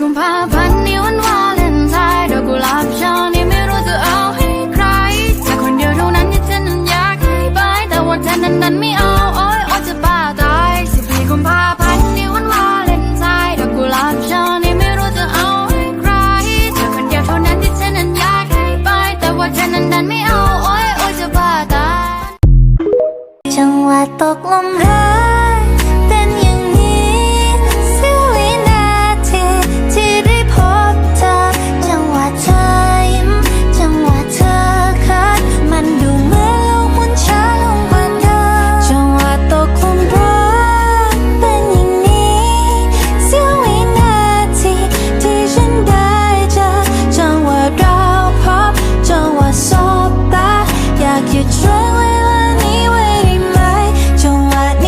มภาพันธ์นี่วันวาเลนไทน์ดอกกุหลาบช่อนี้ไม่รู้จะเอาให้ใครแค่คนเดียวเท่านั้นที่ฉันนั้นอยากให้ไป แต่ว่าเธอนั้นนั้นไม่เอา โอ้ยโอ้จะบ้าตายสิบสี่กุมภาพันธ์นี่วันวาเลนไทน์ดอกกุหลาบช่อนี้ไม่รู้จะเอาให้ใครแค่คนเดียวเท่านั้นที่ฉันนั้นอยากให้ไป แต่ว่าเธอนั้นนั้นไม่เอา โอ้ยโอ้จะบ้าตาย จังหวะตกลมรักเตกหยุดช่วงเวลานี้ไว้ได้ไหมจังหวะ